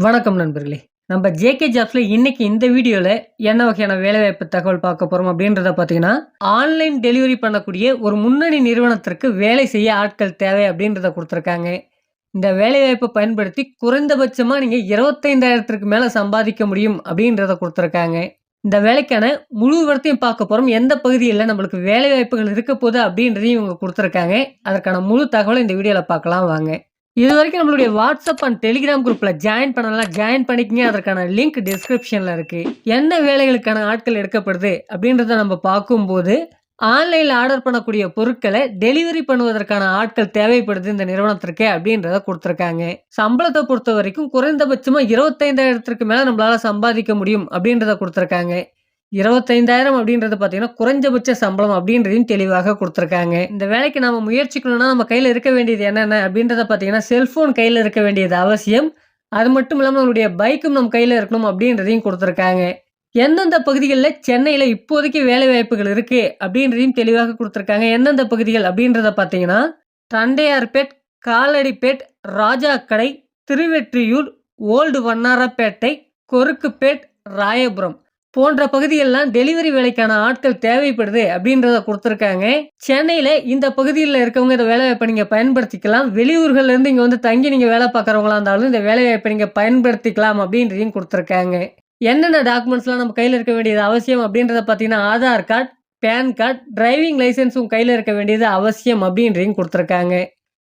வணக்கம் நண்பர்களே. நம்ம ஜேகே ஜாப்ஸில் இன்னைக்கு இந்த வீடியோவில் என்ன வகையான வேலைவாய்ப்பு தகவல் பார்க்க போகிறோம் அப்படின்றத பார்த்தீங்கன்னா ஆன்லைன் டெலிவரி பண்ணக்கூடிய ஒரு முன்னணி நிறுவனத்திற்கு வேலை செய்ய ஆட்கள் தேவை அப்படின்றத கொடுத்துருக்காங்க. இந்த வேலைவாய்ப்பை பயன்படுத்தி குறைந்தபட்சமாக நீங்கள் இருபத்தைந்தாயிரத்திற்கு மேலே சம்பாதிக்க முடியும் அப்படின்றத கொடுத்துருக்காங்க. இந்த வேலைக்கான முழு விவரத்தையும் பார்க்க போகிறோம் எந்த பகுதியில் நம்மளுக்கு வேலை வாய்ப்புகள் இருக்க போகுது அப்படின்றதையும் இவங்க கொடுத்துருக்காங்க. அதற்கான முழு தகவலை இந்த வீடியோவில் பார்க்கலாம் வாங்க. இது வரைக்கும் நம்மளுடைய வாட்ஸ்அப் அண்ட் டெலிகிராம் குரூப்பில் ஜாயின் பண்ணலாம். ஜாயின் பண்ணிக்கங்க. அதற்கான லிங்க் டிஸ்கிரிப்ஷனில் இருக்குது என்ன வேலைகளுக்கான ஆட்கள் எடுக்கப்படுது அப்படின்றத நம்ம பார்க்கும்போது ஆன்லைனில் ஆர்டர் பண்ணக்கூடிய பொருட்களை டெலிவரி பண்ணுவதற்கான ஆட்கள் தேவைப்படுது இந்த நிறுவனத்திற்கு அப்படின்றத கொடுத்துருக்காங்க. சம்பளத்தை பொறுத்த வரைக்கும் குறைந்தபட்சமாக இருபத்தைந்தாயிரத்திற்கு மேலே நம்மளால் சம்பாதிக்க முடியும் அப்படின்றத கொடுத்துருக்காங்க. இருபத்தைந்தாயிரம் அப்படின்றது பார்த்தீங்கன்னா குறைஞ்சபட்ச சம்பளம் அப்படின்றதையும் தெளிவாக கொடுத்துருக்காங்க. இந்த வேலைக்கு நம்ம முயற்சிக்கணும்னா நம்ம கையில் இருக்க வேண்டியது என்னென்ன அப்படின்றத பார்த்தீங்கன்னா செல்ஃபோன் கையில் இருக்க வேண்டியது அவசியம். அது மட்டும் இல்லாமல் நம்மளுடைய பைக்கும் நம்ம கையில் இருக்கணும் அப்படின்றதையும் கொடுத்துருக்காங்க. எந்தெந்த பகுதிகளில் சென்னையில் இப்போதைக்கு வேலை வாய்ப்புகள் இருக்குது அப்படின்றதையும் தெளிவாக கொடுத்துருக்காங்க. எந்தெந்த பகுதிகள் அப்படின்றத பார்த்தீங்கன்னா தண்டையார்பேட் காலடிப்பேட் ராஜாக்கடை திருவெற்றியூர் ஓல்டு வண்ணாரப்பேட்டை கொருக்குப்பேட் ராயபுரம். போன்ற பகுதியெல்லாம் டெலிவரி வேலைக்கான ஆட்கள் தேவைப்படுது அப்படின்றத கொடுத்துருக்காங்க. சென்னையில் இந்த பகுதியில் இருக்கவங்க இந்த வேலைவாய்ப்பை நீங்கள் பயன்படுத்திக்கலாம். வெளியூர்கள்லேருந்து இங்கே வந்து தங்கி நீங்கள் வேலை பார்க்குறவங்களா இருந்தாலும் இந்த வேலைவாய்ப்பை நீங்கள் பயன்படுத்திக்கலாம் அப்படின்றதையும் கொடுத்துருக்காங்க. என்னென்ன டாக்குமெண்ட்ஸ்லாம் நம்ம கையில் இருக்க வேண்டியது அவசியம் அப்படின்றத பார்த்தீங்கன்னா Aadhaar card PAN card driving லைசன்ஸும் கையில் இருக்க வேண்டியது அவசியம் அப்படின்றதையும் கொடுத்துருக்காங்க.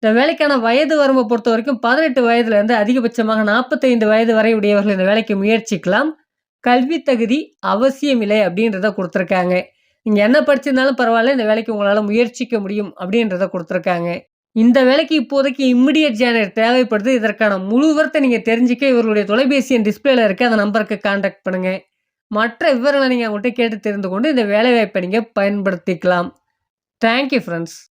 இந்த வேலைக்கான வயது வரம்பை பொறுத்த வரைக்கும் பதினெட்டு வயதுலேருந்து அதிகபட்சமாக நாற்பத்தைந்து வயது வரை உடையவர்கள் இந்த வேலைக்கு முயற்சிக்கலாம். கல்வி தகுதி அவசியமில்லை அப்படின்றத கொடுத்துருக்காங்க. நீங்கள் என்ன படிச்சிருந்தாலும் பரவாயில்ல இந்த வேலைக்கு உங்களால் முயற்சிக்க முடியும் அப்படின்றத கொடுத்துருக்காங்க. இந்த வேலைக்கு இப்போதைக்கு இம்மிடியட் ஜேனர் தேவைப்படுது. இதற்கான முழு நீங்கள் தெரிஞ்சுக்க இவர்களுடைய தொலைபேசி என் டிஸ்பிளேல இருக்க. அந்த நம்பருக்கு காண்டாக்ட் பண்ணுங்கள் மற்ற விவரங்களை நீங்கள் அவங்கள்ட்ட கேட்டு தெரிந்து கொண்டு இந்த வேலைவாய்ப்பை நீங்கள் பயன்படுத்திக்கலாம். Thank you friends